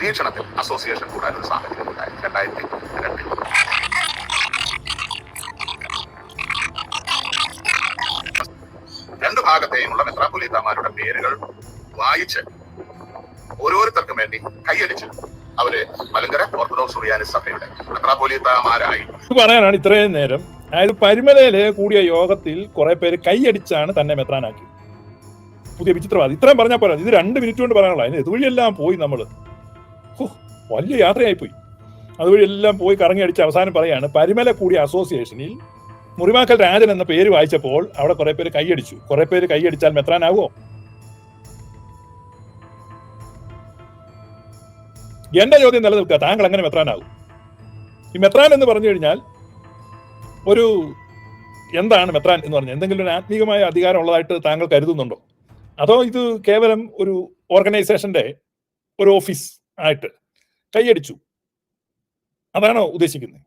നിരീക്ഷണത്തിൽ അസോസിയേഷൻ കൂടാൻ ഒരു സാഹചര്യം ഉണ്ടായി. രണ്ടായിരത്തി രണ്ടിൽ രണ്ടു ഭാഗത്തെയുമുള്ള മെത്രാപൊലീത്തമാരുടെ പേരുകൾ വായിച്ച് ഓരോരുത്തർക്കും വേണ്ടി കൈയടിച്ച് അവർ മലങ്കര ഓർത്തഡോക്സ് സുറിയാനി സഭയുടെ മെത്രാപൊലീത്തമാരായി പറയാനാണ് ഇത്രയും നേരം. അതായത് പരിമലയിലെ കൂടിയ യോഗത്തിൽ കുറെ പേര് കൈയടിച്ചാണ് തന്നെ മെത്രാനാക്കി. പുതിയ വിചിത്രവാദം. ഇത്രയും പറഞ്ഞാൽ പോരാ. ഇത് രണ്ട് മിനിറ്റ് കൊണ്ട് പറയാനുള്ള അതിന് ഇതുവഴിയെല്ലാം പോയി നമ്മൾ വലിയ യാത്രയായി പോയി അതുവഴി എല്ലാം പോയി കറങ്ങി അടിച്ച് അവസാനം പറയാണ് പരിമല കൂടിയ അസോസിയേഷനിൽ മുറിവാക്കൽ രാജൻ എന്ന പേര് വായിച്ചപ്പോൾ അവിടെ കുറെ പേര് കൈയടിച്ചു. കുറെ പേര് കൈയടിച്ചാൽ മെത്രാനാവോ? എന്റെ ചോദ്യം നിലനിൽക്കുക. താങ്കൾ അങ്ങനെ മെത്രാനാകും ഈ മെത്രാൻ എന്ന് പറഞ്ഞു കഴിഞ്ഞാൽ ഒരു എന്താണ് മെത്രാൻ എന്ന് പറഞ്ഞാൽ? എന്തെങ്കിലും ഒരു ആത്മീകമായ അധികാരം ഉള്ളതായിട്ട് താങ്കൾ കരുതുന്നുണ്ടോ? അതോ ഇത് കേവലം ഒരു ഓർഗനൈസേഷന്റെ ഒരു ഓഫീസ്? ആയിട്ട് കൈയടിച്ചു. അതാണോ ഉദ്ദേശിക്കുന്നത്?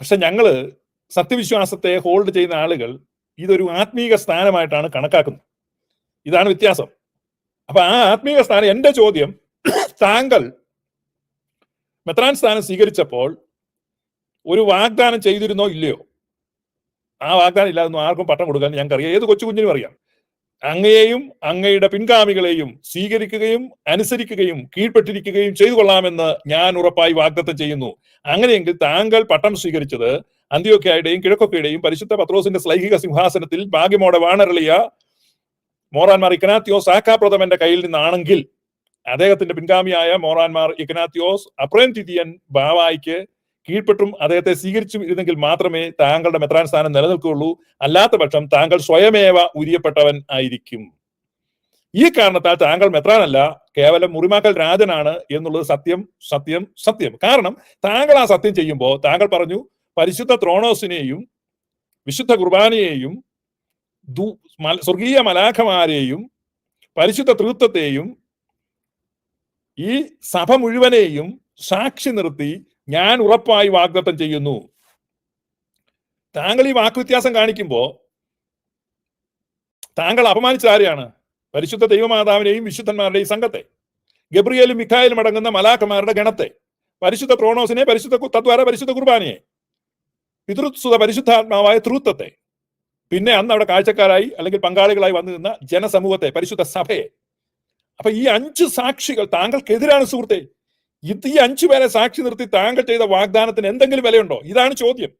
പക്ഷെ ഞങ്ങൾ സത്യവിശ്വാസത്തെ ഹോൾഡ് ചെയ്യുന്ന ആളുകൾ ഇതൊരു ആത്മീക സ്ഥാനമായിട്ടാണ് കണക്കാക്കുന്നത്. ഇതാണ് വ്യത്യാസം. അപ്പൊ ആ ആത്മീക സ്ഥാനം എന്റെ ചോദ്യം താങ്കൾ മെത്രാൻ സ്ഥാനം സ്വീകരിച്ചപ്പോൾ ഒരു വാഗ്ദാനം ചെയ്തിരുന്നോ ഇല്ലയോ? ആ വാഗ്ദാനം ഇല്ലാതൊന്നും ആർക്കും പട്ടം കൊടുക്കാൻ ഞങ്ങൾക്കറിയാം. ഏത് കൊച്ചു കുഞ്ഞിനും അറിയാം. അങ്ങയെയും അങ്ങയുടെ പിൻഗാമികളെയും സ്വീകരിക്കുകയും അനുസരിക്കുകയും കീഴ്പ്പെട്ടിരിക്കുകയും ചെയ്തു കൊള്ളാമെന്ന് ഞാൻ ഉറപ്പായി വാഗ്ദത്തം ചെയ്യുന്നു. അങ്ങനെയെങ്കിൽ താങ്കൾ പട്ടം സ്വീകരിച്ചത് അന്ത്യോക്കയുടെയും കിഴക്കൊക്കെയുടെയും പരിശുദ്ധ പത്രോസിന്റെ സ്ലൈഹിക സിംഹാസനത്തിൽ ഭാഗ്യമോടെ വാണരളിയ മോറാൻമാർ ഇക്കനാത്യോസ് ആക്കാപ്രഥമന്റെ കയ്യിൽ നിന്നാണെങ്കിൽ അദ്ദേഹത്തിന്റെ പിൻഗാമിയായ മോറാൻമാർ ഇക്കനാത്യോസ് അപ്രേം തിഥിയൻ ബാവായിക്ക് കീഴ്പ്പെട്ടും അദ്ദേഹത്തെ സ്വീകരിച്ചു ഇരുന്നെങ്കിൽ മാത്രമേ താങ്കളുടെ മെത്രാൻ സ്ഥാനം നിലനിൽക്കുകയുള്ളൂ. അല്ലാത്ത പക്ഷം താങ്കൾ സ്വയമേവ ഉരിയപ്പെട്ടവൻ ആയിരിക്കും. ഈ കാരണത്താൽ താങ്കൾ മെത്രാനല്ല കേവലം മുറിമാക്കൽ രാജനാണ് എന്നുള്ളത് സത്യം സത്യം സത്യം. കാരണം താങ്കൾ ആ സത്യം ചെയ്യുമ്പോൾ താങ്കൾ പറഞ്ഞു പരിശുദ്ധ ത്രോണോസിനെയും വിശുദ്ധ കുർബാനയെയും സ്വർഗീയ മലാഖമാരെയും പരിശുദ്ധ തൃത്വത്തെയും ഈ സഭ മുഴുവനെയും സാക്ഷി നിർത്തി ഞാൻ ഉറപ്പായി വാഗ്ദത്തം ചെയ്യുന്നു. താങ്കൾ ഈ വാക്കുവ്യത്യാസം കാണിക്കുമ്പോ താങ്കൾ അപമാനിച്ച ആരെയാണ്? പരിശുദ്ധ ദൈവമാതാവിനെയും വിശുദ്ധന്മാരുടെയും സംഘത്തെ. ഗബ്രിയേലും മിഖായലും അടങ്ങുന്ന മലാക്കന്മാരുടെ ഗണത്തെ. പരിശുദ്ധ പ്രോണോസിനെ പരിശുദ്ധ തദ്വാര പരിശുദ്ധ കുർബാനയെ. പിതൃസുത പരിശുദ്ധാത്മാവായ ത്രൂത്വത്തെ. പിന്നെ അന്ന് അവിടെ കാഴ്ചക്കാരായി അല്ലെങ്കിൽ പങ്കാളികളായി വന്നു നിന്ന ജനസമൂഹത്തെ പരിശുദ്ധ സഭയെ. അപ്പൊ ഈ അഞ്ച് സാക്ഷികൾ താങ്കൾക്കെതിരാണ് സുഹൃത്തെ. ഇത് ഈ അഞ്ചു പേരെ സാക്ഷി നിർത്തി താങ്കൾ ചെയ്ത വാഗ്ദാനത്തിന് എന്തെങ്കിലും വിലയുണ്ടോ? ഇതാണ് ചോദ്യം.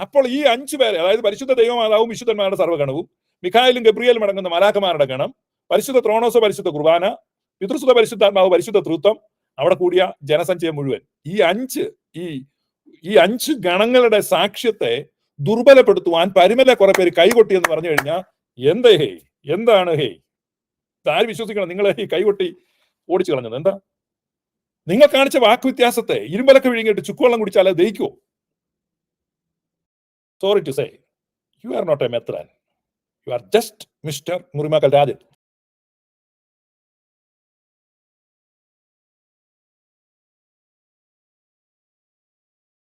അപ്പോൾ ഈ അഞ്ചു പേരെ അതായത് പരിശുദ്ധ ദൈവമാതാവും വിശുദ്ധന്മാരുടെ സർവഗണവും മിഖായിലും ഗബ്രിയേലും അടങ്ങുന്ന മലാഖമാരുടെ ഗണം പരിശുദ്ധ ത്രോണോസ പരിശുദ്ധ കുർബാന പിതൃസുത പരിശുദ്ധാത്മാവ് പരിശുദ്ധ തൃത്വം അവിടെ കൂടിയ ജനസഞ്ചയം മുഴുവൻ. ഈ അഞ്ച് ഈ ഈ അഞ്ച് ഗണങ്ങളുടെ സാക്ഷ്യത്തെ ദുർബലപ്പെടുത്തുവാൻ പരിമല കുറെ പേര് കൈകൊട്ടി എന്ന് പറഞ്ഞു കഴിഞ്ഞാൽ എന്താ ഹേ എന്താണ് ഹേ ആര് വിശ്വസിക്കണം? നിങ്ങളെ ഈ കൈകൊട്ടി ഓടിച്ചു കളഞ്ഞത്. എന്താ? നിങ്ങൾ കാണിച്ച വാക്ക് വ്യത്യാസത്തെ ഇരുമ്പലൊക്കെ വിഴുങ്ങിയിട്ട് ചുക്കുവെള്ളം കുടിച്ചാൽ അത് ദഹിക്കുമോ sorry to say you are not a മെത്രാൻ you are just mister Murimakkal Rajan.